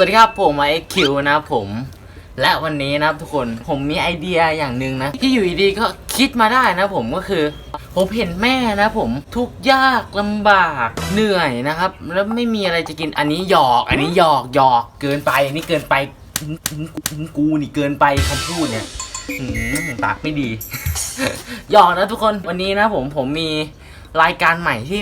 สวัสดีครับผมไอคิวนะผม และวันนี้นะทุกคนผมมีไอเดียอย่างหนึ่งนะ ที่อยู่ดีๆก็คิดมาได้นะผมก็คือ ผมเห็นแม่นะผมทุกข์ยากลำบากเหนื่อยนะครับ แล้วไม่มีอะไรจะกินอันนี้หยอก อันนี้หยอกหยอกเกินไปอันนี้เกินไปกูนี่เกินไปคำพูดเนี่ยอืมปากไม่ดี หยอกนะทุกคนวันนี้นะผมผมมีรายการใหม่ที่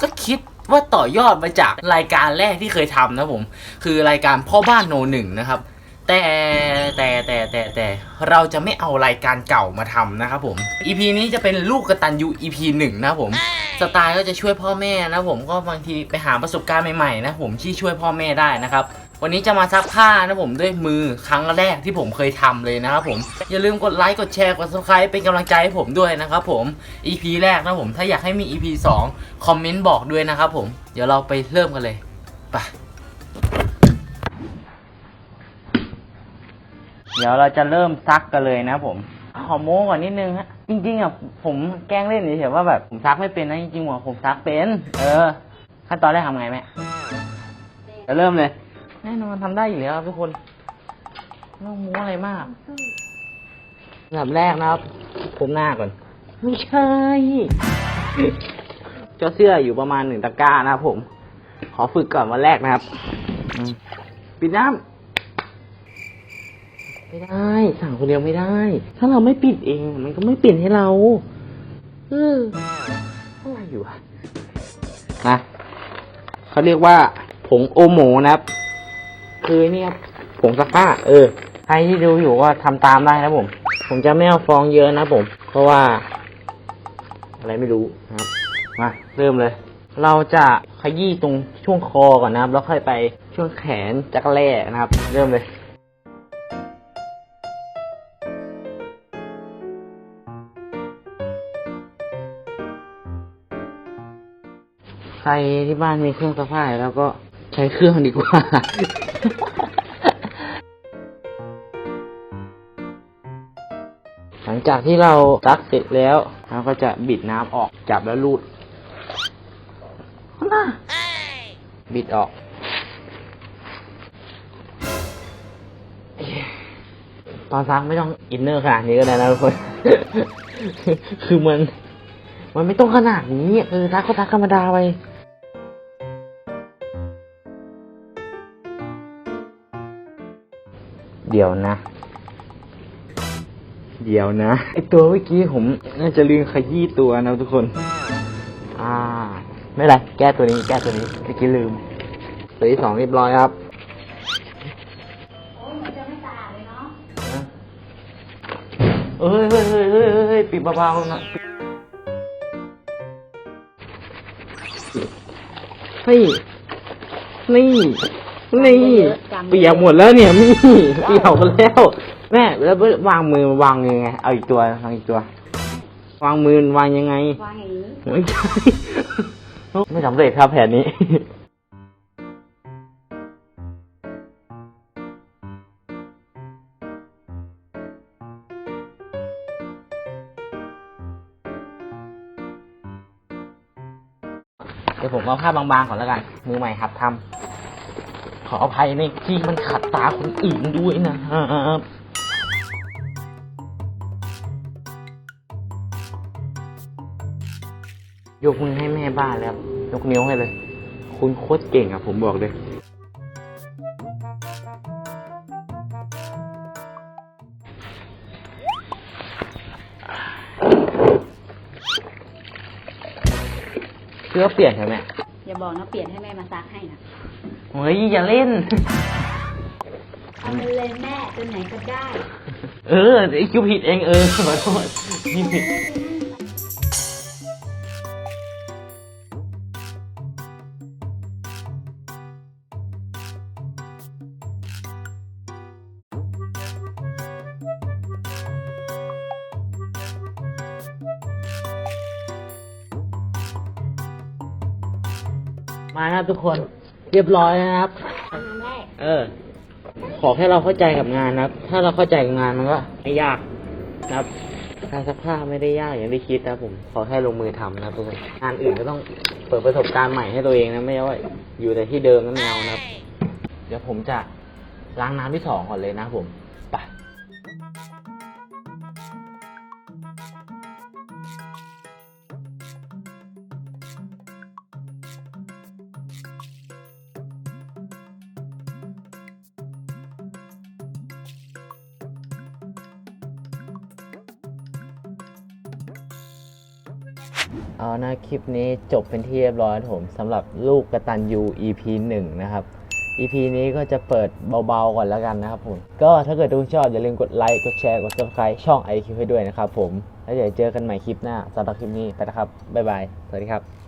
ก็คิด ว่าต่อยอดมาจากรายการแรกที่เคยทำนะผม คือรายการพ่อบ้านโนหนึ่งนะครับ แต่แต่แต่แต่แต่เราจะไม่เอารายการเก่ามาทำนะครับผม EP นี้จะเป็นลูกกระตันยู EP หนึ่งนะผม สไตล์ก็จะช่วยพ่อแม่นะผมก็บางทีไปหาประสบการณ์ใหม่ๆนะผมที่ช่วยพ่อแม่ได้นะครับวันนี้จะมาซักผ้านะผมด้วยมือครั้งแรกที่ผมเคยทำเลยนะครับผมอย่าลืมกดไลค์กดแชร์กด subscribe เป็นกำลังใจให้ผมด้วยนะครับผม EP แรกนะผมถ้าอยากให้มี EP 2 คอมเมนต์บอกด้วยนะครับผม เดี๋ยวเราไปเริ่มกันเลยไปเดี๋ยวเราจะเริ่มซักกันเลยนะผมขอโม้ก่อนนิดนึงฮะ จริงๆอะผมแกล้งเล่นเฉยๆว่าแบบผมซักไม่เป็นนะจริงๆว่าผมซักเป็น เออ ขั้นตอนแรกทำไงแม่จะเริ่มเลย แน่นอนทำได้อยู่แล้วครับทุกคนไม่ต้องโม้อะไรมากอันดับแรกนะครับผมหน้าก่อนไม่ใช่เจ้าเสื้ออยู่ประมาณหนึ่งตะกร้านะครับผม ขอฝึกก่อนวันแรกนะครับปิดน้ำ ไม่ได้ สั่งคนเดียวไม่ได้ ถ้าเราไม่ปิดเอง มันก็ไม่ปิดให้เรา เอออะไรอยู่อะนะเขาเรียกว่า ผงโอโมนะครับ คือเนี่ยผงซักผ้า เออ ใครที่ดูอยู่ก็ทำตามได้นะผม ผมจะไม่เอาฟองเยอะนะผม เพราะว่า อะไรไม่รู้นะครับ มาเริ่มเลย เราจะขยี้ตรงช่วงคอก่อนนะครับ แล้วค่อยไปช่วงแขนจักรแล่นะครับ เริ่มเลย รที่บ้านมีเครื่องซักผ้าอยู่แล้วก็ใช้เครื่องดีกว่า หลังจากที่เราซักเสร็จแล้ว เราก็จะบิดน้ำออกจับแล้วรูดมาบิดออกตอนซักไม่ต้องอินเนอร์ขนาดนี้ก็ได้นะทุกคน คือมัน มันไม่ต้องขนาดนี้เออซักก็ซักธรรมดาไป เดี๋ยวนะ เดี๋ยวนะไอตัวเมื่อกี้ผมน่าจะลืมขยี้ตัวนะทุกคน อ่า ไม่เป็นไร แก้ตัวนี้ แก้ตัวนี้เมื่อกี้ลืมตัวที่สองเรียบร้อยครับโอ้ยมันจะไม่สะอาดเลยเนาะเฮ้ยเฮ้ยเฮ้ยเฮ้ยเฮ้ยปิดเบาๆนะเฮ้ยนี่ นี่เปียกหมดแล้วเนี่ยมี่เปียกหมดแล้ว แม่แล้ววางมือวางยังไง เอาอีกตัววางอีกตัว วางมือวางยังไงวางอย่างนี้ไม่ใช่ไม่สำเร็จครับแผนนี้เดี๋ยวผมเอาผ้าบางๆก่อนแล้วกัน มือใหม่หัดทำ ขออภัยในที่มันขัดตาคนอื่นด้วยนะครับยกมือให้แม่บ้านแล้วยกนิ้วให้เลย คุณโคตรเก่งอะผมบอกเลย เสื้อเปลี่ยนใช่ไหมอย่าบอกนะเปลี่ยนให้แม่มาซักให้นะ เฮ้ยอย่าเล่นเอาไปเลยแม่ตัวไหนก็ได้เออไอคิวผิดเองเออขอโทษนี่ผิดมาครับทุกคน เรียบร้อยนะครับแม่เออ ขอแค่เราเข้าใจกับงานนะครับ ถ้าเราเข้าใจกับงานมันก็ไม่ยากนะครับการซักผ้าไม่ได้ยากอย่างที่คิดนะครับผม ขอแค่ลงมือทำนะครับทุกคนงานอื่นก็ต้องเปิดประสบการณ์ใหม่ให้ตัวเองนะไม่ใช่ว่าอยู่แต่ที่เดิมนั่นไม่เอานะครับ เดี๋ยวผมจะล้างน้ำที่สองก่อนเลยนะครับผมไป เอานะคลิปนี้จบเป็นที่เรียบร้อยครับผมสำหรับลูกกระตันยู EP 1 นะครับ EP นี้ก็จะเปิดเบาๆก่อนแล้วกันนะครับผม ก็ถ้าเกิดทุกชอบ อย่าลืมกดไลค์กดแชร์กด subscribe ช่อง IQ ให้ด้วยนะครับผม แล้วเดี๋ยวเจอกันใหม่คลิปหน้าสำหรับคลิปนี้ไปนะครับบ๊ายบายสวัสดีครับ